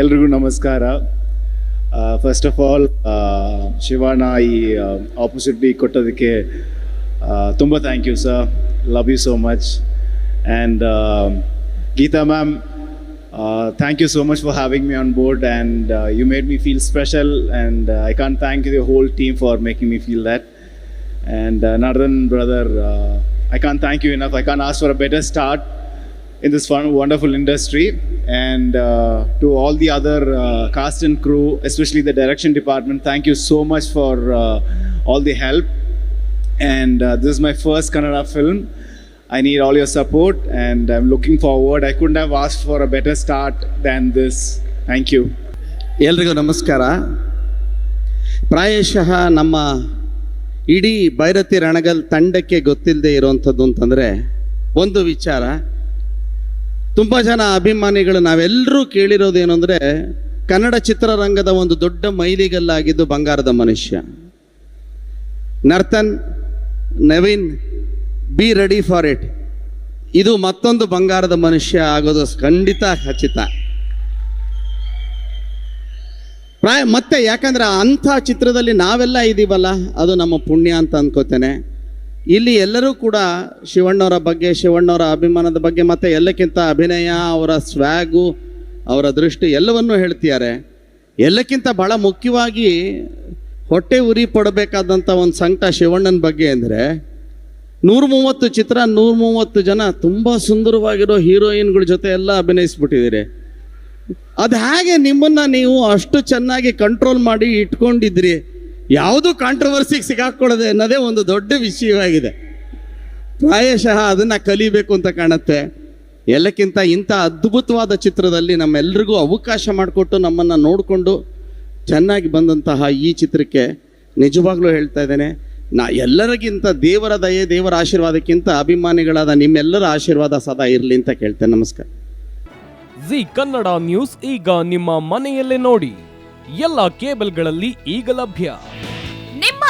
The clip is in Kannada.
ಎಲ್ರಿಗೂ ನಮಸ್ಕಾರ ಫಸ್ಟ್ ಆಫ್ ಆಲ್ ಶಿವಣ್ಣ ಈ ಆಪರ್ಚುನಿಟಿ ಕೊಟ್ಟೋದಕ್ಕೆ ತುಂಬ thank you sir love you so much and Geeta ma'am thank you so much for having me on board and you made me feel special and I can thank the whole team for making me feel that And uh, Nardan, brother, uh, I can't thank you enough. I can't ask for a better start in this fun, wonderful industry. And uh, to all the other uh, cast and crew, especially the direction department, thank you so much for uh, all the help. And uh, this is my first Kannada film. I need all your support, and I'm looking forward. I couldn't have asked for a better start than this. Thank you. ಎಲ್ರಿಗೂ ನಮಸ್ಕಾರ ಪ್ರಾಯಶಃ ನಮ್ಮ ಇಡೀ ಭೈರತಿ ರಣಗಲ್ ತಂಡಕ್ಕೆ ಗೊತ್ತಿಲ್ಲದೆ ಇರುವಂಥದ್ದು ಅಂತಂದರೆ ಒಂದು ವಿಚಾರ ತುಂಬ ಜನ ಅಭಿಮಾನಿಗಳು ನಾವೆಲ್ಲರೂ ಕೇಳಿರೋದೇನು ಅಂದರೆ ಕನ್ನಡ ಚಿತ್ರರಂಗದ ಒಂದು ದೊಡ್ಡ ಮೈಲಿಗಲ್ಲಾಗಿದ್ದು ಬಂಗಾರದ ಮನುಷ್ಯ. Narthan, Naveen be ready for it ಇದು ಮತ್ತೊಂದು ಬಂಗಾರದ ಮನುಷ್ಯ ಆಗೋದು ಖಂಡಿತ ಖಚಿತ. ಪ್ರಾಯ ಮತ್ತೆ ಯಾಕಂದ್ರೆ ಅಂಥ ಚಿತ್ರದಲ್ಲಿ ನಾವೆಲ್ಲ ಇದ್ದೀವಲ್ಲ ಅದು ನಮ್ಮ ಪುಣ್ಯ ಅಂತ ಅನ್ಕೋತೇನೆ. ಇಲ್ಲಿ ಎಲ್ಲರೂ ಕೂಡ ಶಿವಣ್ಣವರ ಬಗ್ಗೆ, ಶಿವಣ್ಣವರ ಅಭಿಮಾನದ ಬಗ್ಗೆ, ಮತ್ತೆ ಎಲ್ಲಕ್ಕಿಂತ ಅಭಿನಯ, ಅವರ ಸ್ವ್ಯಾಗು ಅವರ ದೃಷ್ಟಿ ಎಲ್ಲವನ್ನೂ ಹೇಳ್ತಿದ್ದಾರೆ. ಎಲ್ಲಕ್ಕಿಂತ ಬಹಳ ಮುಖ್ಯವಾಗಿ ಹೊಟ್ಟೆ ಉರಿ ಪಡಬೇಕಾದಂಥ ಒಂದು ಸಂಕಟ ಶಿವಣ್ಣನ ಬಗ್ಗೆ ಅಂದರೆ ನೂರ ಮೂವತ್ತು ಚಿತ್ರ ನೂರ ಮೂವತ್ತು ಜನ ತುಂಬ ಸುಂದರವಾಗಿರೋ ಹೀರೋಯಿನ್ಗಳ ಜೊತೆ ಎಲ್ಲ ಅಭಿನಯಿಸ್ಬಿಟ್ಟಿದ್ದೀರಿ. ಅದು ಹೇಗೆ ನಿಮ್ಮನ್ನು ನೀವು ಅಷ್ಟು ಚೆನ್ನಾಗಿ ಕಂಟ್ರೋಲ್ ಮಾಡಿ ಇಟ್ಕೊಂಡಿದ್ರಿ ಯಾವುದು ಕಾಂಟ್ರವರ್ಸಿಗೆ ಸಿಗಾಕೊಳ್ಳದೆ ಅನ್ನೋದೇ ಒಂದು ದೊಡ್ಡ ವಿಷಯವಾಗಿದೆ. ಪ್ರಾಯಶಃ ಅದನ್ನು ಕಲಿಬೇಕು ಅಂತ ಕಾಣುತ್ತೆ. ಎಲ್ಲಕ್ಕಿಂತ ಇಂಥ ಅದ್ಭುತವಾದ ಚಿತ್ರದಲ್ಲಿ ನಮ್ಮೆಲ್ರಿಗೂ ಅವಕಾಶ ಮಾಡಿಕೊಟ್ಟು ನಮ್ಮನ್ನು ನೋಡಿಕೊಂಡು ಚೆನ್ನಾಗಿ ಬಂದಂತಹ ಈ ಚಿತ್ರಕ್ಕೆ ನಿಜವಾಗ್ಲೂ ಹೇಳ್ತಾ ಇದ್ದೇನೆ. ನಾ ಎಲ್ಲರಿಗಿಂತ ದೇವರ ದಯೆ, ದೇವರ ಆಶೀರ್ವಾದಕ್ಕಿಂತ ಅಭಿಮಾನಿಗಳಾದ ನಿಮ್ಮೆಲ್ಲರ ಆಶೀರ್ವಾದ ಸದಾ ಇರಲಿ ಅಂತ ಕೇಳ್ತೇನೆ. ನಮಸ್ಕಾರ. ಜಿ ಕನ್ನಡ ನ್ಯೂಸ್ ಈಗ ನಿಮ್ಮ ಮನೆಯಲ್ಲೇ ನೋಡಿ. ಎಲ್ಲ ಕೇಬಲ್ಗಳಲ್ಲಿ ಈಗ ಲಭ್ಯ.